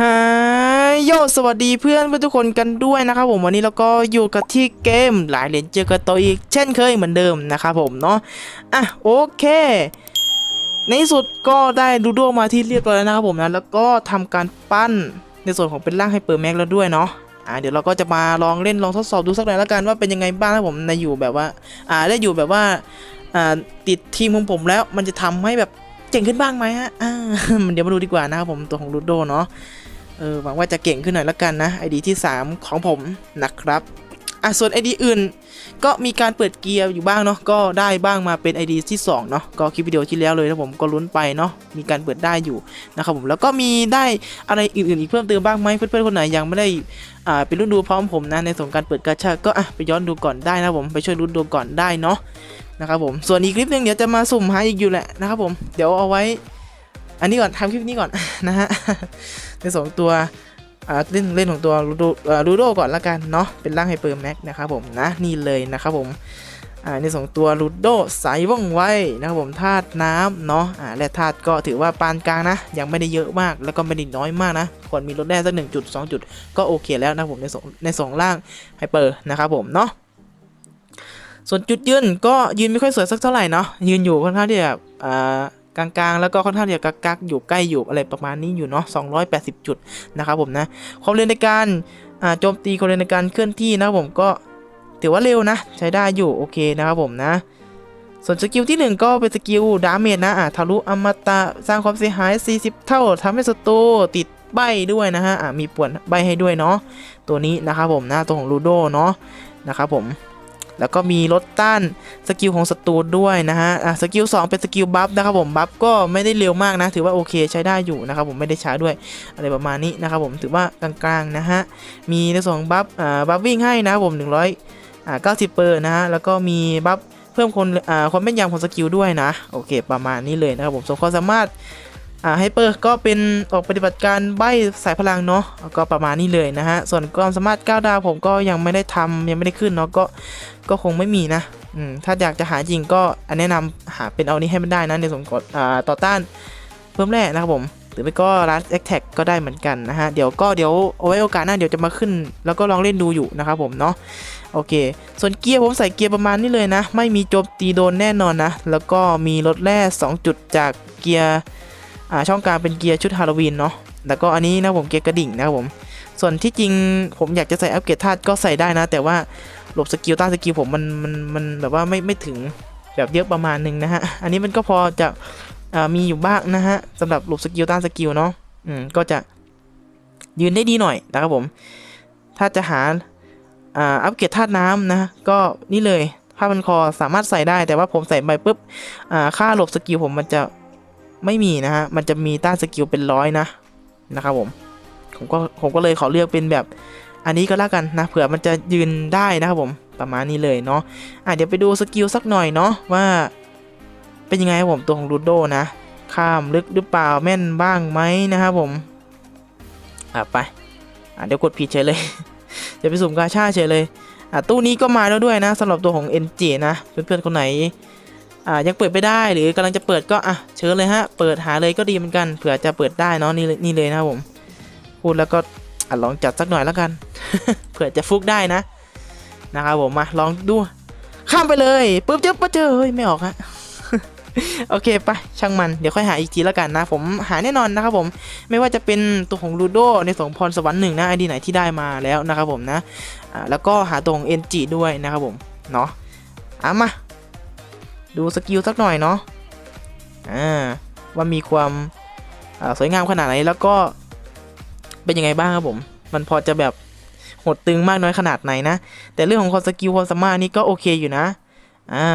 ฮายโยสวัสดีเพื่อนเพื่อนทุกคนกันด้วยนะครับผมวันนี้เราก็อยู่กับที่เกมหลายเหรียญเจอกันตัวอีก เช่นเคยเหมือนเดิมนะครับผมเนาะอะโอเค ในสุดก็ได้ดูโดมาที่เรียบร้อยแล้วนะครับผมนะแล้วก็ทำการปั้นในส่วนของเป็นร่างให้เปิดแม็กแล้วด้วยเนาะอ่าเดี๋ยวเราก็จะมาลองเล่นลองทดสอบดูสักหน่อยแล้วกันว่าเป็นยังไงบ้างนะผมในอยู่แบบว่าอ่าได้อยู่แบบว่าอ่าติดทีมของผมแล้วมันจะทำให้แบบเจ๋งขึ้นบ้างไหมฮะอ่าเดี๋ยวมาดูดีกว่านะครับผมตัวของลูโดเนาะ ออหวังว่าจะเก่งขึ้นหน่อยละกันนะ ID ที่ 3 ของผมนะครับอะส่วน ID อื่น ก็มีการเปิดเกียร์อยู่บ้างเนาะก็ได้บ้างมาเป็น ID ที่2เนาะก็คลิปวิดีโอที่แล้วเลยนะผมก็ลุ้นไปเนาะมีการเปิดได้อยู่นะครับผมแล้วก็มีได้อะไรอื่นๆอีกเพิ่มเติมบ้างไหมเพื่อนๆคนไหนยังไม่ได้อ่าไปรุ่นดูพร้อมผมนะในส่วนการเปิดกาชาก็อะไปย้อนดูก่อนได้นะผมไปช่วยรุ่นดูก่อนได้เนาะนะครับผมส่วนอีกคลิปหนึงเดี๋ยวจะมาสุ่มหาอีกอยู่แหละนะครับผมเดี๋ยวเอาไว้ อันนี้ก่อนทำคลิปนี้ก่อนนะฮะในสองตัวเล่นเล่นของตัวรูโดอ่ารูโดก่อนละกันเนาะเป็นร่างไฮเปอร์แม็กนะครับผมนะนี่เลยนะครับผมในสองตัวรูโดสายว่องไวนะครับผมธาตุน้ำเนาะและธาตุก็ถือว่าปานกลางนะ ยังไม่ได้เยอะมากแล้วก็ไม่ได้น้อยมากนะควรมีลดได้สักหนึ่งจุดสองจุดก็โอเคแล้วนะผมในสองในสองร่างไฮเปอร์นะครับผมเนาะส่วนจุดยืนก็ยืนไม่ค่อยสวยสักเท่าไหร่เนาะยืนอยู่ค่อนข้างที่จะอ่า กลางๆ แล้วก็ค่อนข้างจะกักๆอยู่ใกล้อยู่อะไรประมาณนี้อยู่เนาะ280 จุดนะครับผมนะความเร็วในการโจมตีความเร็วในการเคลื่อนที่นะครับผมก็ถือว่าเร็วนะ ใช้ได้อยู่โอเคนะครับผมนะ ส่วนสกิลที่ 1 ก็เป็นสกิลดาเมจนะอะทะลุอมตะสร้างความเสียหาย 40 เท่าทำให้ศัตรูติดใบด้วยนะฮะอะมีป่วนใบให้ด้วยเนาะตัวนี้นะครับผมนะตัวของลูโดเนาะนะครับผม แล้วก็มีลดต้านสกิลของศัตรูด้วยนะฮะอะสกิล2เป็นสกิลบัฟนะครับผมบัฟก็ไม่ได้เร็วมากนะ ถือว่าโอเคใช้ได้อยู่นะครับผมไม่ได้ช้าด้วยอะไรประมาณนี้นะครับผมถือว่ากลางๆนะฮะมีในส่วนของบัฟอ่าบัฟวิ่งให้นะครับผม100อ่า90เปอร์นะฮะแล้วก็มีบัฟเพิ่มคนอ่าความแม่นยำของสกิลด้วยนะโอเคประมาณนี้เลยนะครับผมส่วนความสามารถ อ่าไฮเปอร์ก็เป็นออกปฏิบัติการใบสายพลังเนาะก็ประมาณนี้เลยนะฮะ ส่วนความสามารถ 9 ดาวผมก็ยังไม่ได้ทำยังไม่ได้ขึ้นเนาะก็ก็คงไม่มีนะอืมถ้าอยากจะหาจริงก็แนะนำหาเป็นเอานี้ให้มันได้นะในส่วนของอ่าต่อต้านเพิ่มแร่นะครับผมหรือไม่ก็รัดแอคแท็กก็ได้เหมือนกันนะฮะ เดี๋ยวก็เดี๋ยวเอาไว้โอกาสหน้าเดี๋ยวจะมาขึ้น แล้วก็ลองเล่นดูอยู่นะครับผมเนาะโอเค ส่วนเกียร์ผมใส่เกียร์ประมาณนี้เลยนะ ไม่มีโจมตีโดนแน่นอนนะ แล้วก็มีลดแร่2จุดจากเกียร์ อ่าช่องกลางเป็นเกียร์ชุดฮาโลวีนเนาะแล้วก็อันนี้นะผมเกียร์กระดิ่งนะครับผมส่วนที่จริงผมอยากจะใส่อัปเกรดธาตุก็ใส่ได้นะ แต่ว่าหลบสกิลต้านสกิลผมมันมันมันแบบว่าไม่ไม่ถึงแบบเยอะประมาณหนึ่งนะฮะอันนี้มันก็พอจะอ่ามีอยู่บ้างนะฮะสำหรับหลบสกิลต้านสกิลเนาะอืมก็จะยืนได้ดีหน่อยนะครับผม ถ้าจะหาอ่าอัปเกรดธาตุน้ำนะ ก็นี่เลยผ้าพันคอสามารถใส่ได้แต่ว่าผมใส่ไปปุ๊บอ่าค่าหลบสกิลผมมันจะ ไม่มีนะฮะ มันจะมีต้านสกิลเป็นร้อยนะนะครับผมผมก็ผมก็เลยขอเลือกเป็นแบบอันนี้ก็แล้วกันนะเผื่อมันจะยืนได้นะครับผมประมาณนี้เลยเนาะอะเดี๋ยวไปดูสกิลสักหน่อยเนาะว่าเป็นยังไงครับผมตัวของรูโดนะข้ามลึกหรือเปล่าแม่นบ้างไหมนะครับผมอะไปอะเดี๋ยวกดผิดเฉยเลยจะไปสุ่มกาชาเฉยเลยอะตู้นี้ก็มาแล้วด้วยนะสำหรับตัวของ NG นะเพื่อนๆคนไหน อ่ายังเปิดไม่ได้หรือกำลังจะเปิดก็อะเชิญเลยฮะ เปิดหาเลยก็ดีเหมือนกันเผื่อจะเปิดได้เนาะนี่นี่เลยนะครับผม พูดแล้วก็อะลองจัดสักหน่อยแล้วกัน เผื่อจะฟุกได้นะนะครับผมมาลองดูข้ามไปเลยปุ๊บเจอปุ๊บเจอเฮ้ยไม่ออกฮะโอเคไปช่างมันเดี๋ยวค่อยหาอีกทีแล้วกันนะ ผมหาแน่นอนนะครับผมไม่ว่าจะเป็นตัวของลูโดในสองพรสวรรค์หนึ่งนะไอดีไหนที่ได้มาแล้วนะครับผมนะอ่าแล้วก็หาตัวของ NG ด้วยนะครับผมเนาะอะมา ดูสกิลสักหน่อยเนาะอ่าว่ามีความสวยงามขนาดไหนแล้วก็เป็นยังไงบ้างครับผม มันพอจะแบบหดตึงมากน้อยขนาดไหนนะ แต่เรื่องของความสกิลความสามารถนี่ก็โอเคอยู่นะ อ่า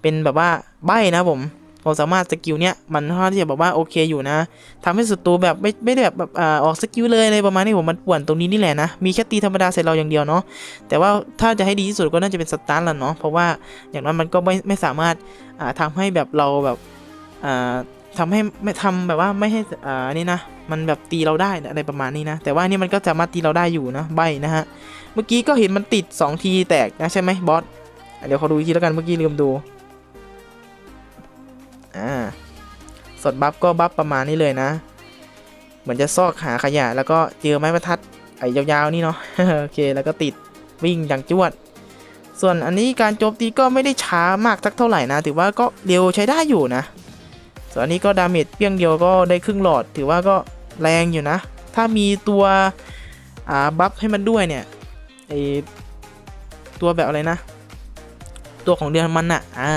เป็นแบบว่าใบนะผม ความสามารถสกิลเนี้ยมันค่อนข้างที่จะแบบว่าโอเคอยู่นะทำให้ศัตรูแบบไม่ไม่ได้แบบแบบอ่าออกสกิลเลยอะไรประมาณนี้ผมมันป่วนตรงนี้นี่แหละนะ มีแค่ตีธรรมดาใส่เราอย่างเดียวเนาะแต่ว่าถ้าจะให้ดีที่สุดก็น่าจะเป็นสตาร์ละเนาะเพราะว่าอย่างนั้นมันก็ไม่ไม่สามารถอ่าทำให้แบบเราแบบอ่าทำให้ไม่ทำแบบว่าไม่ให้อ่านี่นะ มันแบบตีเราได้อะไรประมาณนี้นะ แต่ว่านี่มันก็สามารถตีเราได้อยู่นะใบนะฮะ เมื่อกี้ก็เห็นมันติด 2 ทีแตกนะใช่ไหมบอส เดี๋ยวขอดูอีกทีแล้วกันเมื่อกี้ลืมดู อ่าส่วนบัฟก็บัฟประมาณนี้เลยนะ เหมือนจะซอกหาขยะ แล้วก็เจอไม้บรรทัดไอ้ยาวๆนี่เนาะโอเคแล้วก็ติดวิ่งอย่างจวด ส่วนอันนี้การโจมตีก็ไม่ได้ช้ามากสักเท่าไหร่นะ ถือว่าก็เร็วใช้ได้อยู่นะ ส่วนอันนี้ก็ดาเมจเพียงเดียวก็ได้ครึ่งหลอด ถือว่าก็แรงอยู่นะ ถ้ามีตัวอ่าบัฟให้มันด้วยเนี่ยไอตัวแบบอะไรนะ ตัวของเดือนมันอะอ่า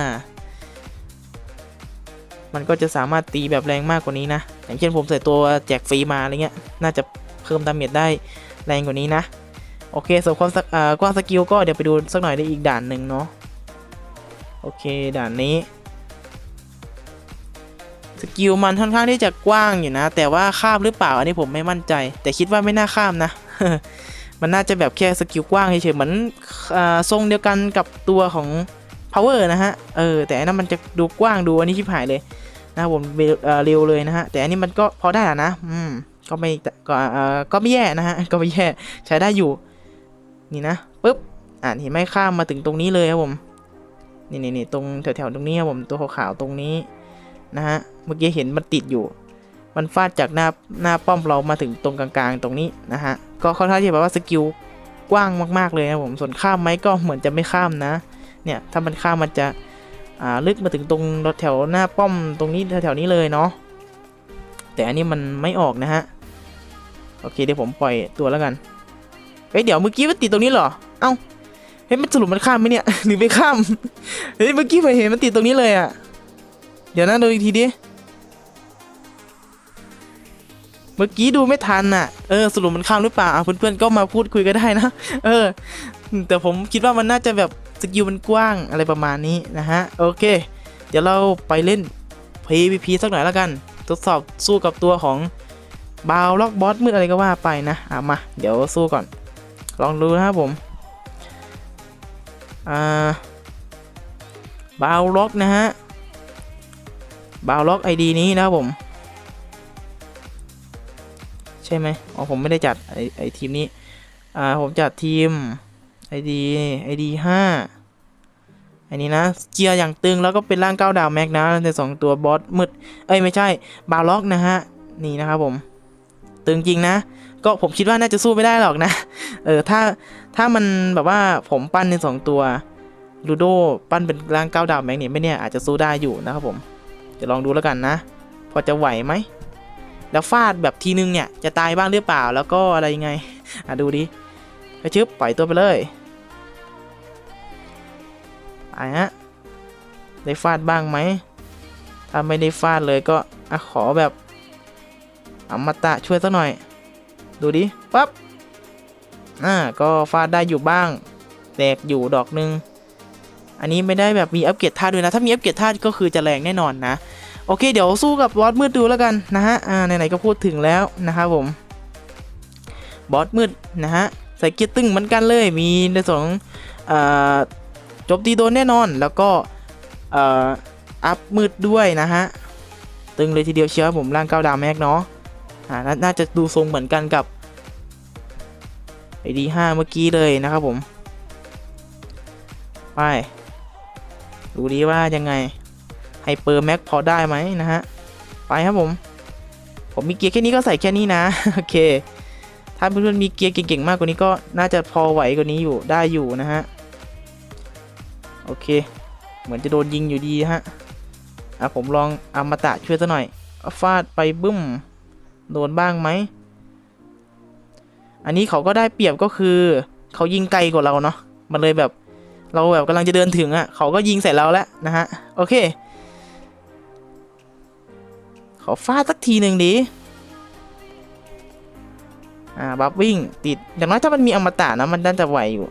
มันก็จะสามารถตีแบบแรงมากกว่านี้นะ อย่างเช่นผมใส่ตัวแจกฟรีมาอะไรเงี้ย น่าจะเพิ่มดาเมจได้แรงกว่านี้นะ โอเคส่วนความสักอ่ากว้างสกิลก็เดี๋ยวไปดูสักหน่อยได้อีกด่านหนึ่งเนาะ โอเคด่านนี้ สกิลมันค่อนข้างที่จะกว้างอยู่นะ แต่ว่าข้ามหรือเปล่าอันนี้ผมไม่มั่นใจ แต่คิดว่าไม่น่าข้ามนะ มันน่าจะแบบแค่สกิลกว้างเฉยๆเหมือนอ่าทรงเดียวกันกับตัวของ power นะฮะ เออ แต่อันนั้นมันจะดูกว้างดูอันนี้ชิบหายเลยนะครับผมเร็วเลยนะฮะ แต่อันนี้มันก็พอได้อะนะ อืม ก็ไม่ก็เออก็ไม่แย่นะฮะ ก็ไม่แย่ ใช้ได้อยู่ นี่นะปุ๊บ อ่านเห็นไหมข้ามมาถึงตรงนี้เลยครับผมนี่นี่นี่ตรงแถวๆตรงนี้ครับผม ตัวขาวๆตรงนี้นะฮะ เมื่อกี้เห็นมันติดอยู่ มันฟาดจากหน้าหน้าป้อมเรามาถึงตรงกลางๆ ตรงนี้นะฮะ ก็ค่อนข้างที่แบบว่าสกิลกว้างมากๆเลยครับผม ส่วนข้ามไหมก็เหมือนจะไม่ข้ามนะ เนี่ยถ้ามันข้ามมันจะอ่าลึกมาถึงตรงแถวหน้าป้อมตรงนี้แถวๆนี้เลยเนาะแต่อันนี้มันไม่ออกนะฮะโอเคเดี๋ยวผมปล่อยตัวแล้วกันเฮ้ยเดี๋ยวเมื่อกี้มันติดตรงนี้เหรอเอ้าเฮ้ยมันสรุปมันข้ามไหมเนี่ยหรือไม่ข้ามเฮ้ยเมื่อกี้ผมเห็นมันติดตรงนี้เลยอะเดี๋ยวนะดูอีกทีดิเมื่อกี้ดูไม่ทันน่ะ เออ สรุปมันข้ามหรือเปล่าอะเพื่อนๆก็มาพูดคุยกันได้นะ เออ แต่ผมคิดว่ามันน่าจะแบบ สกิลมันกว้างอะไรประมาณนี้นะฮะ โอเค เดี๋ยวเราไปเล่น PVP สักหน่อยแล้วกัน ทดสอบสู้กับตัวของบาวล็อกบอสมืดอะไรก็ว่าไปนะอะมา เดี๋ยวสู้ก่อน ลองดูนะครับผมอ่าบาวล็อกนะฮะบาวล็อกไอดีนี้นะครับผม ใช่ไหมอ๋อผมไม่ได้จัดไอไอทีมนี้อ่าผมจัดทีม ID ID ห้าอันนี้นะเกียร์อย่างตึงแล้วก็เป็นร่างเก้าดาวแม็กนะในสองตัวบอสมืดเอ้ยไม่ใช่บาล็อกนะฮะนี่นะครับผมตึงจริงนะ ก็ผมคิดว่าน่าจะสู้ไม่ได้หรอกนะเออถ้าถ้ามันแบบว่าผมปั้นในสองตัวลูโดปั้นเป็นร่างเก้าดาวแม็กเนี่ยไม่เนี่ยอาจจะสู้ได้อยู่นะครับผมจะลองดูแล้วกันนะ พอจะไหวไหมแล้วฟาดแบบทีนึงเนี่ยจะตายบ้างหรือเปล่าแล้วก็อะไรยังไงอะดูดิไปชึบปล่อยตัวไปเลย ไปฮะ ได้ฟาดบ้างไหม ถ้าไม่ได้ฟาดเลยก็อขอแบบอมตะช่วยสักหน่อย ดูดิ ปั๊บ อ่า ก็ฟาดได้อยู่บ้าง แตกอยู่ดอกนึง อันนี้ไม่ได้แบบมีอัปเกรดท่าด้วยนะ ถ้ามีอัปเกรดท่าก็คือจะแรงแน่นอนนะ โอเค เดี๋ยวสู้กับบอสมืดดูแล้วกันนะฮะ อ่า ไหนๆก็พูดถึงแล้วนะครับผม บอสมืดนะฮะ ใส่เกียร์ตึงเหมือนกันเลย มีในส่วนของอ่า จมตีโดนแน่นอนแล้วก็เอ่ออัพมืดด้วยนะฮะ ตึงเลยทีเดียวเชียวผมร่างเก้าดาวแม็กเนาะอ่านาน่าจะดูทรงเหมือนกันกับไอดีห้าเมื่อกี้เลยนะครับผม ไป ดูดีว่ายังไงไฮเปอร์แม็กพอได้ไหมนะฮะ ไปครับผม ผมมีเกียร์แค่นี้ก็ใส่แค่นี้นะ โอเค ถ้าเพื่อนๆมีเกียร์เก่งๆมากกว่านี้ก็น่าจะพอไหวกว่านี้อยู่ได้อยู่นะฮะ โอเค เหมือนจะโดนยิงอยู่ดีฮะอะผมลองอามาตะช่วยซะหน่อยฟาดไปบึ้ม โดนบ้างไหม อันนี้เขาก็ได้เปรียบก็คือ เขายิงไกลกว่าเราเนาะ มันเลยแบบเราแบบกำลังจะเดินถึงอะ่ะ เขาก็ยิงใส่เราแล้วนะฮะ โอเค ขอฟาดสักทีหนึ่งดีอ่าบัฟวิ่งติด อย่างน้อยถ้ามันมีอมตะนะมันน่าจะไหวอยู่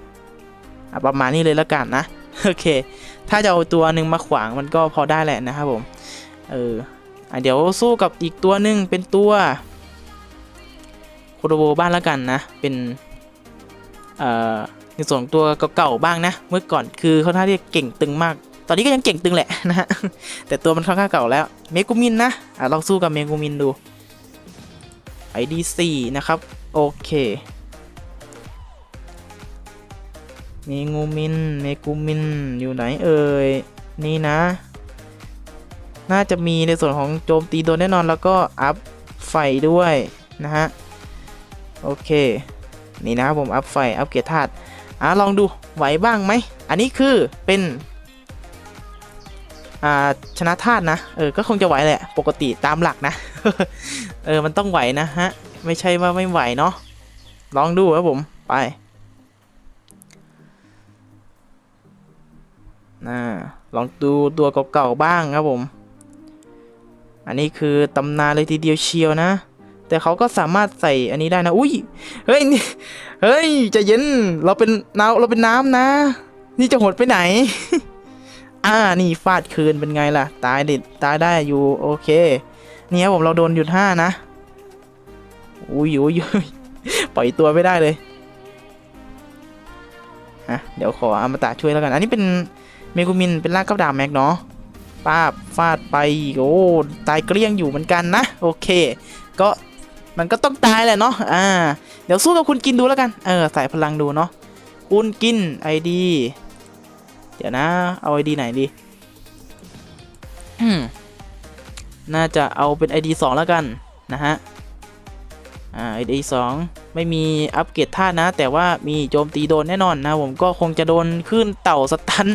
อะประมาณนี้เลยแล้วกันนะ โอเค ถ้าจะเอาตัวหนึ่งมาขวางมันก็พอได้แหละนะครับผม เออเดี๋ยวสู้กับอีกตัวหนึ่งเป็นตัวโคโรโบบ้านแล้วกันนะ เป็น เอ่อในส่วนตัวเก่าๆบ้างนะ เมื่อก่อนคือเขาท่าที่เก่งตึงมาก ตอนนี้ก็ยังเก่งตึงแหละนะฮะ แต่ตัวมันค่อนข้างเก่าแล้ว เมกุมินนะอะลองสู้กับเมกุมินดูไอดีสี่นะครับ โอเค มงูมินเมกูมินอยู่ไหนเอ่ย นี่นะ น่าจะมีในส่วนของโจมตีโดนแน่นอนแล้วก็อัพไฟด้วยนะฮะ โอเค นี่นะครับผมอัพไฟอัพเกียร์ธาตุอะลองดูไหวบ้างไหม อันนี้คือเป็นอ่าชนะธาตุนะ เออ ก็คงจะไหวแหละ ปกติตามหลักนะ เออ มันต้องไหวนะฮะ ไม่ใช่ว่าไม่ไหวเนาะ ลองดูครับผม ไป น่าลองดูตัวเก่าๆบ้างครับผม อันนี้คือตำนานเลยทีเดียวเชียวนะ แต่เขาก็สามารถใส่อันนี้ได้นะ อุ้ย เฮ้ยนี่เฮ้ยจะเย็น เราเป็นน้ำเราเป็นน้ำนะ นี่จะหดไปไหน อ่า นี่ฟาดคืนเป็นไงล่ะ ตายดิตายได้อยู่ โอเค นี่ครับผมเราโดนหยุดห้านะ อุ้ยอุ้ยอุ้ยปล่อยตัวไม่ได้เลย ฮะ เดี๋ยวขออมตะช่วยแล้วกัน อันนี้เป็น เมกุมินเป็นลากกับดาบแม็กเนาะป้าฟาดไปโอ้ตายเกลี้ยงอยู่เหมือนกันนะ โอเค ก็มันก็ต้องตายแหละเนาะอ่า เดี๋ยวสู้กับคุณกินดูแล้วกัน เออใส่พลังดูเนาะคุณกินไอดีเดี๋ยวนะ เอาไอดีไหนดีน่าจะเอาเป็น ID 2แล้วกันนะฮะ อ่า ID 2ไม่มีอัปเกรดท่านะ แต่ว่ามีโจมตีโดนแน่นอนนะ ผมก็คงจะโดนขึ้นเต่าสตัน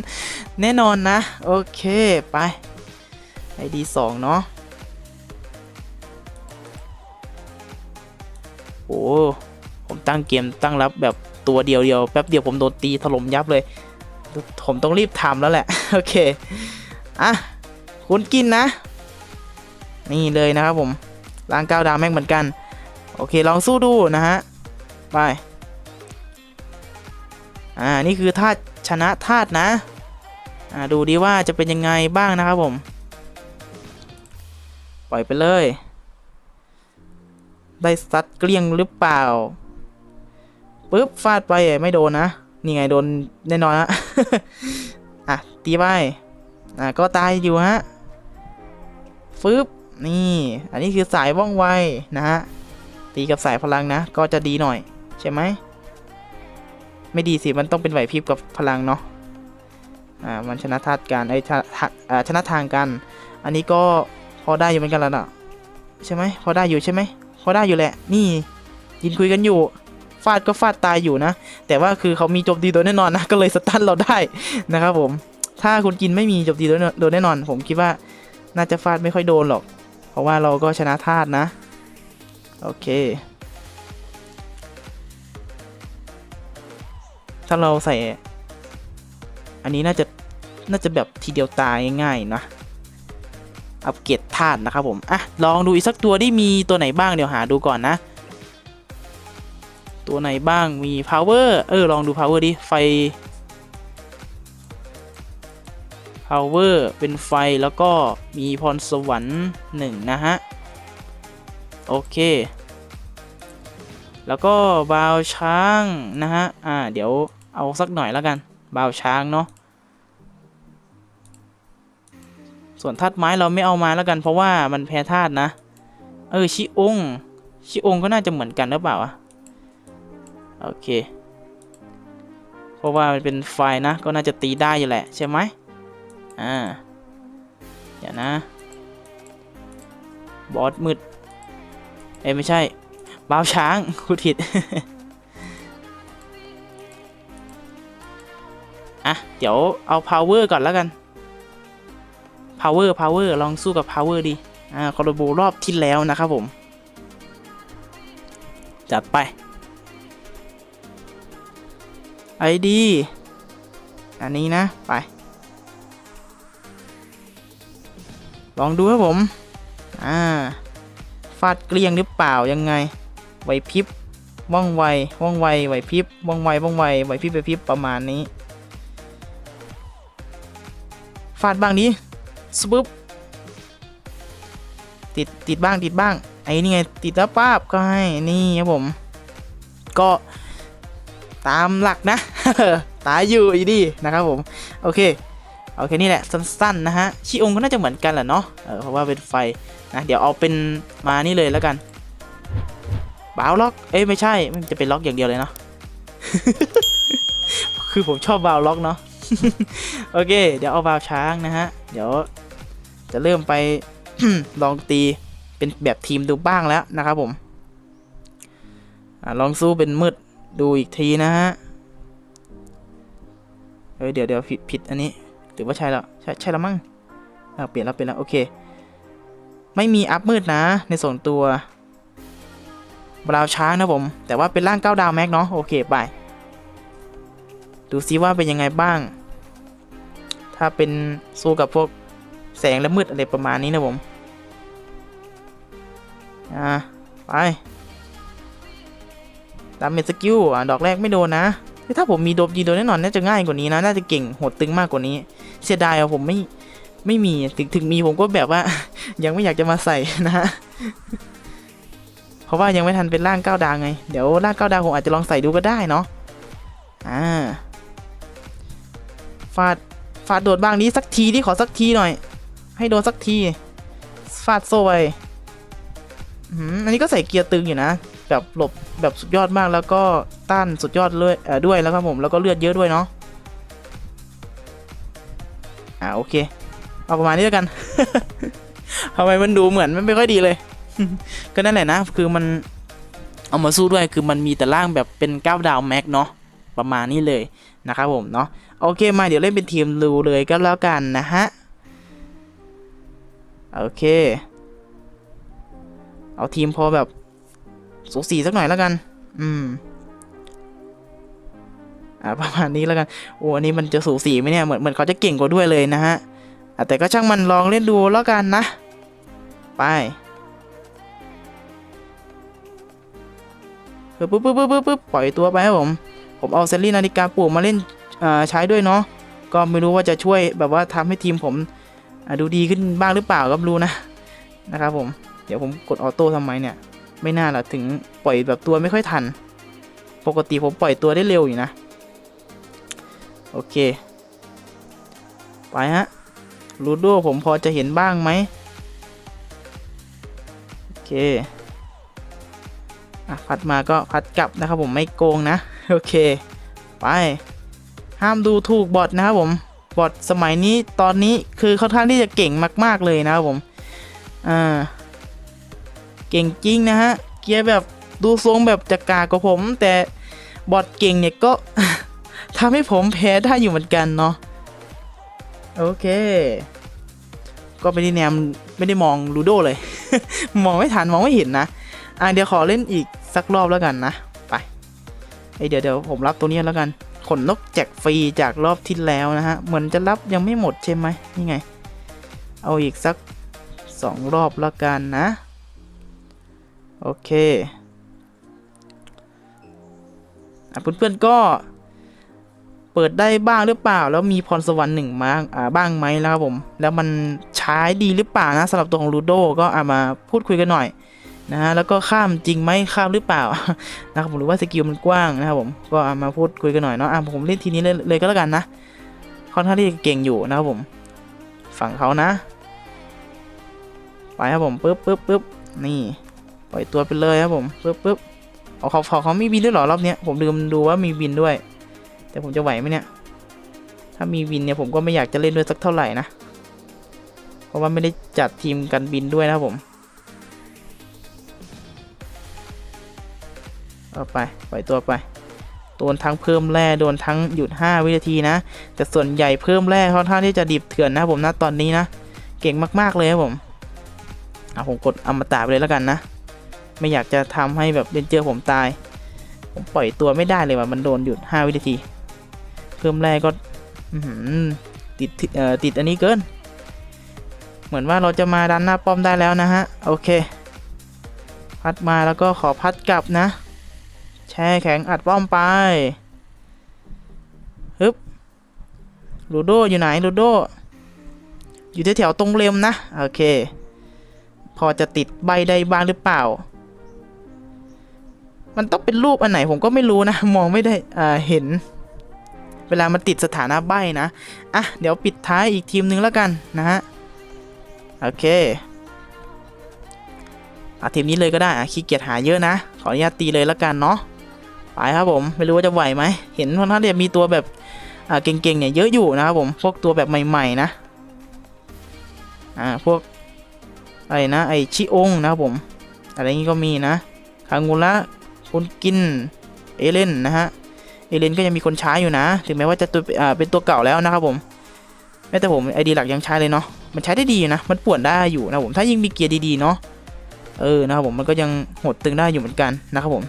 แน่นอนนะ โอเค ไป ID 2เนาะโอ้ผมตั้งเกมตั้งรับแบบตัวเดียวเดียวแป๊บเดียวผมโดนตีถล่มยับเลย ผมต้องรีบทำแล้วแหละ โอเค อะคุณกินนะ นี่เลยนะครับผมล้างก้าวดาวแม่งเหมือนกัน โอเคลองสู้ดูนะฮะ ไป อ่า นี่คือธาตุชนะธาตุนะ อ่า ดูดีว่าจะเป็นยังไงบ้างนะครับผม ปล่อยไปเลย ได้ซัดเกลี้ยงหรือเปล่า ปึ๊บ ฟาดไปไม่โดนนะ นี่ไงโดนแน่นอนฮะ อะ ตีไป อะก็ตายอยู่ฮะ ฟึบ นี่ อันนี้คือสายว่องไวนะฮะ ตีกับสายพลังนะ ก็จะดีหน่อย ใช่ไหม ไม่ดีสิ มันต้องเป็นไหวพริบกับพลังเนาะ อ่า มันชนะธาตุกันไอ้ชนะอ่าชนะทางกัน อันนี้ก็พอได้อยู่เหมือนกันแล้วเนะใช่ไหม พอได้อยู่ใช่ไหม พอได้อยู่แหละ นี่ยินคุยกันอยู่ ฟาดก็ฟาดตายอยู่นะ แต่ว่าคือเขามีโจมตีโดนแน่นอนนะ ก็เลยสตันเราได้นะครับผม ถ้าคุณกินไม่มีโจมตีโดนโดนแน่นอน ผมคิดว่าน่าจะฟาดไม่ค่อยโดนหรอก เพราะว่าเราก็ชนะธาตุนะ โอเค ถ้าเราใส่ อันนี้น่าจะ น่าจะแบบทีเดียวตายง่ายๆนะ อัปเกรดธาตุนะครับผม อะ ลองดูอีกสักตัวที่มีตัวไหนบ้างเดี๋ยวหาดูก่อนนะ ตัวไหนบ้างมี power เออ ลองดู power ดิ ไฟ power เป็นไฟแล้วก็มีพรสวรรค์หนึ่งนะฮะ โอเค แล้วก็บาวช้างนะฮะ อ่า เดี๋ยวเอาสักหน่อยแล้วกัน บาวช้างเนาะ ส่วนธาตุไม้เราไม่เอามาแล้วกัน เพราะว่ามันแพ้ธาตุนะ เออ ชิองชิองก็น่าจะเหมือนกันหรือเปล่าอะโอเค เพราะว่ามันเป็นไฟนะ ก็น่าจะตีได้อยู่แหละใช่ไหมอ่า เดี๋ยวนะ บอสมืด เอ้ไม่ใช่บ้าวช้างคุณผิดอะ เดี๋ยวเอา power ก่อนแล้วกัน power power ลองสู้กับ power ดี อ่าคอร์โบรอบที่แล้วนะครับผม จัดไป ID อันนี้นะ ไป ลองดูครับผม อ่า ฟาดเกลี้ยงหรือเปล่ายังไงไหวพริบว่องไวว่องไวไหวพริบว่องไวว่องไวไหวพริบไหวพริบประมาณนี้ฟาดบ้างนี้สปุ๊บติดติดบ้างติดบ้างไอ้นี่ไงติดแล้วป้าบก็ให้นี่ครับผม ก็ตามหลักนะตายอยู่อีดีนะครับผม โอเคโอเคนี่แหละสั้นๆนะฮะชิองก็น่าจะเหมือนกันแหละเนาะเออเพราะว่าเป็นไฟ นะเดี๋ยวเอาเป็นมานี่เลยแล้วกันบาวล็อก เอ้ยไม่ใช่มันจะเป็นล็อกอย่างเดียวเลยเนาะคือผมชอบบาวล็อกเนาะโอเค เดี๋ยวเอาบาวช้างนะฮะ เดี๋ยวจะเริ่มไปลองตีเป็นแบบทีมดูบ้างแล้วนะครับผมอลองสู้เป็นมืดดูอีกทีนะฮะเฮ้ยเดี๋ยวเดี๋ยวผิดผิดอันนี้ ถือว่าใช่แล้วใช่ใช่แล้วมั้งเปลี่ยนแล้วเปลี่ยนแล้วโอเค ไม่มีอัพมืดนะ ในส่วนตัวบราวช้างนะผม แต่ว่าเป็นร่างเก้าดาวแม็กเนาะโอเคไป ดูซิว่าเป็นยังไงบ้าง ถ้าเป็นสู้กับพวกแสงและมืดอะไรประมาณนี้นะผม อ่า ไปดาเมจสกิลอะดอกแรกไม่โดนนะ ถ้าผมมีโดบยิงโดนแน่นอนน่าจะง่ายกว่านี้นะ น่าจะเก่งโหดตึงมากกว่านี้ เสียดายอะผมไม่ ไม่มีถึงถึงมีผมก็แบบว่า ยังไม่อยากจะมาใส่นะฮะเพราะว่ายังไม่ทันเป็นร่างเก้าดาวไง เดี๋ยวร่างเก้าดาวผมอาจจะลองใส่ดูก็ได้เนาะอ่าฟาดฟาดโดดบ้างนี้สักทีที่ขอสักทีหน่อย ให้โดนสักทีฟาดโซ่ไปอืมอันนี้ก็ใส่เกียร์ตึงอยู่นะแบบหลบแบบสุดยอดมากแล้วก็ต้านสุดยอดเลยเอ่อด้วยแล้วครับผมแล้วก็เลือดเยอะด้วยเนาะอ่าโอเค เอาประมาณนี้แล้วกันทำไมมันดูเหมือนมันไม่ค่อยดีเลย ก็นั่นแหละนะ คือมันเอามาสู้ด้วยคือมันมีแต่ร่างแบบเป็น9ดาวแม็กเนาะประมาณนี้เลยนะครับผมเนาะโอเคมาเดี๋ยวเล่นเป็นทีมดูเลยก็แล้วกันนะฮะโอเค เอาทีมพอแบบสูสีสักหน่อยแล้วกัน อืมอ่าประมาณนี้แล้วกันโอ้อันนี้มันจะสูสีไหมเนี่ยเหมือนเหมือนเขาจะเก่งกว่าด้วยเลยนะฮะ แต่ก็ช่างมันลองเล่นดูแล้วกันนะ ไปปึ๊บปึ๊บปึ๊บปึ๊บปึ๊บปล่อยตัวไปครับผม ผมเอาเซรีนาฬิกาปลูกมาเล่นใช้ด้วยเนาะ ก็ไม่รู้ว่าจะช่วยแบบว่าทำให้ทีมผมดูดีขึ้นบ้างหรือเปล่าก็รู้นะนะครับผม เดี๋ยวผมกดออโต้ทำไมเนี่ย ไม่น่าละถึงปล่อยแบบตัวไม่ค่อยทัน ปกติผมปล่อยตัวได้เร็วอยู่นะ โอเค ไปฮะ ลูโดผมพอจะเห็นบ้างไหมโอเคอะพัดมาก็พัดกลับนะครับผมไม่โกงนะ โอเค ไป ห้ามดูถูกบอทนะครับผมบอทสมัยนี้ตอนนี้คือค่อนข้างที่จะเก่งมาก ๆ เลยนะครับผมอ่าเก่งจริงนะฮะเกียร์แบบดูทรงแบบจะกากว่าผม แต่บอทเก่งเนี่ยก็ทำให้ผมแพ้ได้อยู่เหมือนกันเนาะ โอเค ก็ไม่ได้แนมไม่ได้มองลูโดเลย มองไม่ทันมองไม่เห็นนะ อะเดี๋ยวขอเล่นอีกสักรอบแล้วกันนะ ไปเอ้ยเดี๋ยวเดี๋ยวผมรับตัวนี้แล้วกัน ขนนกแจกฟรีจากรอบที่แล้วนะฮะ เหมือนจะรับยังไม่หมดใช่ไหมนี่ไง เอาอีกสักสองรอบแล้วกันนะ โอเคอะเพื่อนๆก็ เปิดได้บ้างหรือเปล่า แล้วมีพรสวรรค์หนึ่งมาอ่าบ้างไหมนะครับผม แล้วมันใช้ดีหรือเปล่านะสำหรับตัวของลูโดก็เอามาพูดคุยกันหน่อยนะฮะแล้วก็ข้ามจริงไหมข้ามหรือเปล่านะครับผมหรือว่าสกิลมันกว้างนะครับผมก็เอามาพูดคุยกันหน่อยเนาะอะผมเล่นทีนี้เลยเลยก็แล้วกันนะค่อนข้างที่เก่งอยู่นะครับผม ฝั่งเขานะ ไปครับผมปึ๊บปึ๊บปึ๊บนี่ปล่อยตัวไปเลยครับผมปึ๊บปึ๊บเอาเขาเขาเขามีบินด้วยหรอรอบเนี้ยผมลืมดูว่ามีบินด้วย แต่ผมจะไหวไหมเนี่ย ถ้ามีบินเนี่ยผมก็ไม่อยากจะเล่นด้วยสักเท่าไหร่นะ เพราะว่าไม่ได้จัดทีมกันบินด้วยนะผมเอาไปปล่อยตัวไป โดนทั้งเพิ่มแร่โดนทั้งหยุด 5 วินาทีนะ แต่ส่วนใหญ่เพิ่มแร่ค่อนข้างที่จะดิบเถื่อนนะผมนะตอนนี้นะ เก่งมากๆเลยครับผมเอะผมกดอมตะไปเลยแล้วกันนะ ไม่อยากจะทำให้แบบเรนเจอร์ผมตาย ผมปล่อยตัวไม่ได้เลยว่ะมันโดนหยุด 5 วินาที เพิ่มแรกก็ติดเอ่อติดอันนี้เกิน เหมือนว่าเราจะมาดันหน้าป้อมได้แล้วนะฮะ โอเค พัดมาแล้วก็ขอพัดกลับนะ แช่แข็งอัดป้อมไปฮึบลูโดอยู่ไหนลูโดอยู่แถวๆตรงเลมนะ โอเค พอจะติดใบได้บ้างหรือเปล่า มันต้องเป็นรูปอันไหนผมก็ไม่รู้นะ มองไม่ได้อ่าเห็น เวลามันติดสถานะใบนะ อะ เดี๋ยวปิดท้ายอีกทีมหนึ่งแล้วกันนะฮะ โอเคเอาทีมนี้เลยก็ได้อะขี้เกียจหาเยอะนะ ขออนุญาตตีเลยแล้วกันเนาะ ไปครับผม ไม่รู้ว่าจะไหวไหม เห็นค่อนข้างจะมีตัวแบบอ่าเก่งๆเนี่ยเยอะอยู่นะครับผม พวกตัวแบบใหม่ๆนะ อ่า พวกอะไรนะ ไอชิองนะครับผม อะไรงี้ก็มีนะ คางูระคุณกิน เอเลนนะฮะ เอเลนก็ยังมีคนใช้อยู่นะ ถึงแม้ว่าจะตัวเป็นตัวเก่าแล้วนะครับผมแม้แต่ผมไอดีหลักยังใช้เลยเนาะ มันใช้ได้ดีอยู่นะ มันป่วนได้อยู่นะผม ถ้ายิ่งมีเกียร์ดีๆเนาะ เออ นะครับผม มันก็ยังหดตึงได้อยู่เหมือนกันนะครับผม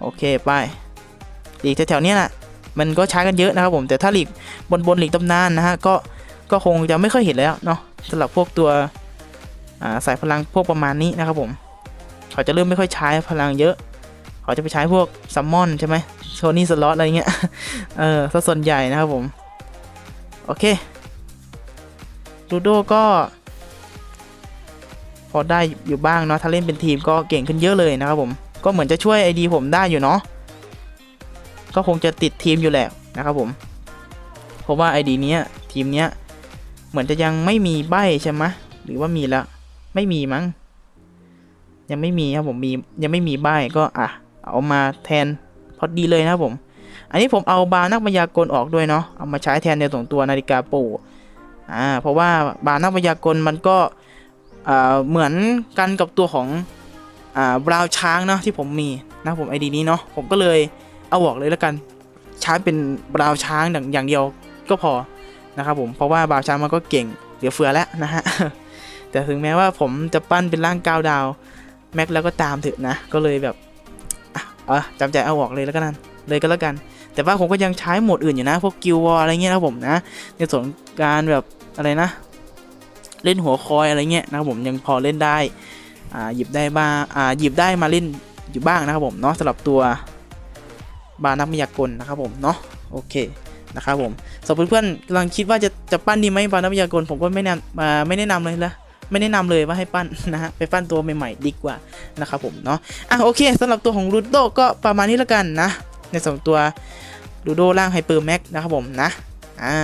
โอเค ไปอีกแถวๆเนี้ยน่ะมันก็ใช้กันเยอะนะครับผม แต่ถ้าหลีกบนบนหลีกตำนานนะฮะ ก็ ก็คงจะไม่ค่อยเห็นแล้วเนาะสำหรับพวกตัวสายพลังพวกประมาณนี้นะครับผม เขาจะเริ่มไม่ค่อยใช้พลังเยอะ เขาจะไปใช้พวกซัมมอนใช่ไหม โซนี่สล็อตอะไรเงี้ย เออซะส่วนใหญ่นะครับผม โอเคลูโดก็ พอได้อยู่บ้างเนาะ ถ้าเล่นเป็นทีมก็เก่งขึ้นเยอะเลยนะครับผม ก็เหมือนจะช่วยไอดีผมได้อยู่เนาะ ก็คงจะติดทีมอยู่แหละนะครับผม เพราะว่าไอดีเนี้ยทีมเนี้ยเหมือนจะยังไม่มีใบใช่ไหมหรือว่ามีแล้ว ไม่มีมั้ง ยังไม่มีครับผมมียังไม่มีป้ายก็อะเอามาแทน อดีเลยนะผม อันนี้ผมเอาบาร์นักมายากลออกด้วยเนาะเอามาใช้แทนในสองตัวนาฬิกาปู่อ่าเพราะว่าบาร์นักมายากลมันก็อ่าเหมือนกันกับตัวของอ่าบราวช้างเนาะที่ผมมีนะผมไอดีนี้เนาะผมก็เลยเอาออกเลยแล้วกันใช้เป็นบราวช้างอย่างอย่างเดียวก็พอนะครับผมเพราะว่าบราวช้างมันก็เก่งเหลือเฟือแล้วนะฮะแต่ถึงแม้ว่าผมจะปั้นเป็นร่างก้าวดาวแม็กแล้วก็ตามเถอะนะ ก็เลยแบบ อะจำใจเอาออกเลยแล้วกันเลยก็แล้วกัน แต่ว่าผมก็ยังใช้โหมดอื่นอยู่นะ พวกกิลวออะไรเงี้ยนะผมนะ ในส่วนการแบบอะไรนะ เล่นหัวคอยอะไรเงี้ยนะผมยังพอเล่นได้อ่าหยิบได้บ้างอ่าหยิบได้มาเล่นอยู่บ้างนะครับผมเนาะสำหรับตัวบานักมายากลนะครับผมเนาะโอเคนะครับผมสำหรับเพื่อนๆกำลังคิดว่าจะจะปั้นดีไหมบานักมายากลผมก็ไม่แนะอ่าไม่แนะนำเลยละ ไม่แนะนำเลยว่าให้ปั้นนะฮะไปปั้นตัวใหม่ๆดีกว่านะครับผมเนาะอะโอเคสำหรับตัวของรูโดก็ประมาณนี้แล้วกันนะ ในส่วนตัวรูโดร่างไฮเปอร์แม็กนะครับผมนะอ่า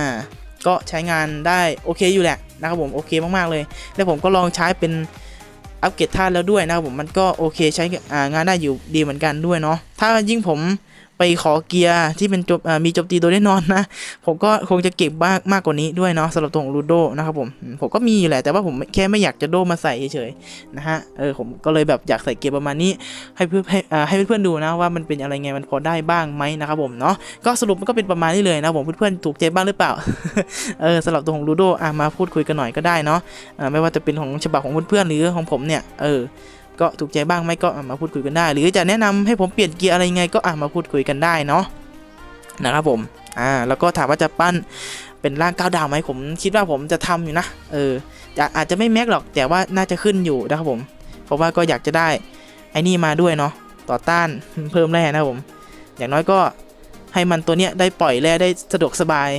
ก็ใช้งานได้โอเคอยู่แหละนะครับผมโอเคมากๆเลยแล้วผมก็ลองใช้เป็นอัปเกรดธาตุแล้วด้วยนะครับผมมันก็โอเคใช้งานได้อยู่ดีเหมือนกันด้วยเนาะถ้ายิ่งผม ไปขอเกียร์ที่เป็นจบมีจมตีโดยแน่นอนนะ ผมก็คงจะเก็บมากมากกว่านี้ด้วยเนาะสำหรับตัวของลูโดนะครับผม ผมก็มีอยู่แหละ แต่ว่าผมแค่ไม่อยากจะโดมาใส่เฉยๆนะฮะ เออผมก็เลยแบบอยากใส่เกียร์ประมาณนี้ให้เพื่อนให้ให้เพื่อนๆดูนะว่ามันเป็นอะไรไงมันพอได้บ้างไหมนะครับผมเนาะ ก็สรุปมันก็เป็นประมาณนี้เลยนะผมเพื่อนๆถูกใจบ้างหรือเปล่า เออสำหรับตัวของลูโดอะมาพูดคุยกันหน่อยก็ได้เนาะไม่ว่าจะเป็นของฉบับของเพื่อนๆหรือของผมเนี่ย เออ ก็ถูกใจบ้างไหมก็มาพูดคุยกันได้ หรือจะแนะนำให้ผมเปลี่ยนเกียร์อะไรไงก็มาพูดคุยกันได้เนาะนะครับผมอ่าแล้วก็ถามว่าจะปั้นเป็นร่างก้าวดาวไหมผมคิดว่าผมจะทำอยู่นะเออจะอาจจะไม่แม็กหรอกแต่ว่าน่าจะขึ้นอยู่นะครับผม เพราะว่าก็อยากจะได้ไอ้นี่มาด้วยเนาะต่อต้านเพิ่มแร่นะผม อย่างน้อยก็ให้มันตัวเนี้ยได้ปล่อยแร่ได้สะดวกสบาย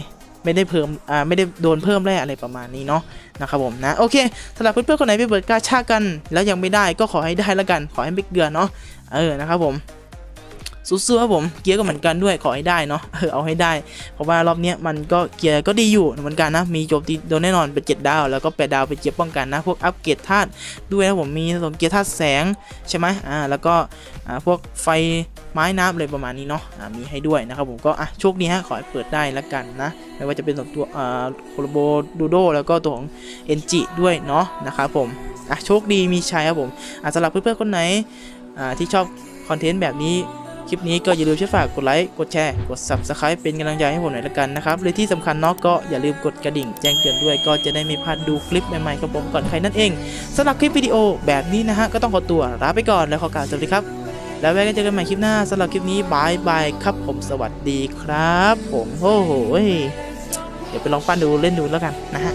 ไม่ได้เพิ่มอ่าไม่ได้โดนเพิ่มแร่อะไรประมาณนี้เนาะนะครับผมนะโอเคสำหรับเพื่อนๆคนไหนไปเปิดกาชากัน แล้วยังไม่ได้ก็ขอให้ได้ละกันขอให้ไม่เกลือเนาะเออนะครับผม สู้ๆครับผมเกียร์ก็เหมือนกันด้วยขอให้ได้เนาะเออเอาให้ได้ เพราะว่ารอบเนี้ยมันก็เกียร์ก็ดีอยู่เหมือนกันนะมีโจมตีโดนแน่นอนเป็น7ดาว แล้วก็8ดาวเป็นเกียร์ป้องกันนะ พวกอัปเกรดธาตุด้วยนะผมมีส่วนเกียร์ธาตุแสงใช่ไหมอ่าแล้วก็อ่าพวกไฟไม้น้ำอะไรประมาณนี้เนาะอ่ามีให้ด้วยนะครับผมก็อะโชคดีฮะขอให้เปิดได้แล้วกันนะ ไม่ว่าจะเป็นส่วนตัวอ่าโคโลโบดูโดแล้วก็ตัวของเอ็นจิด้วยเนาะนะครับผมอะโชคดีมีชัยครับผมอะสำหรับเพื่อนๆคนไหนอ่าที่ชอบคอนเทนต์แบบนี้ คลิปนี้ก็อย่าลืมช่วยฝากกดไลค์ กดแชร์ กด Subscribe เป็นกำลังใจให้ผมหน่อยละกันนะครับเลยที่สำคัญเนาะก็อย่าลืมกดกระดิ่งแจ้งเตือนด้วย ก็จะได้ไม่พลาดดูคลิปใหม่ๆกับผมก่อนใครนั่นเองสำหรับคลิปวิดีโอแบบนี้นะฮะก็ต้องขอตัวลาไปก่อนแล้วขอกล่าวสวัสดีครับ แล้วไว้กันเจอกันใหม่คลิปหน้าสำหรับคลิปนี้บายบายครับผมสวัสดีครับ ผมโอ้โหเดี๋ยวไปลองปั้นดูเล่นดูแล้วกันนะฮะ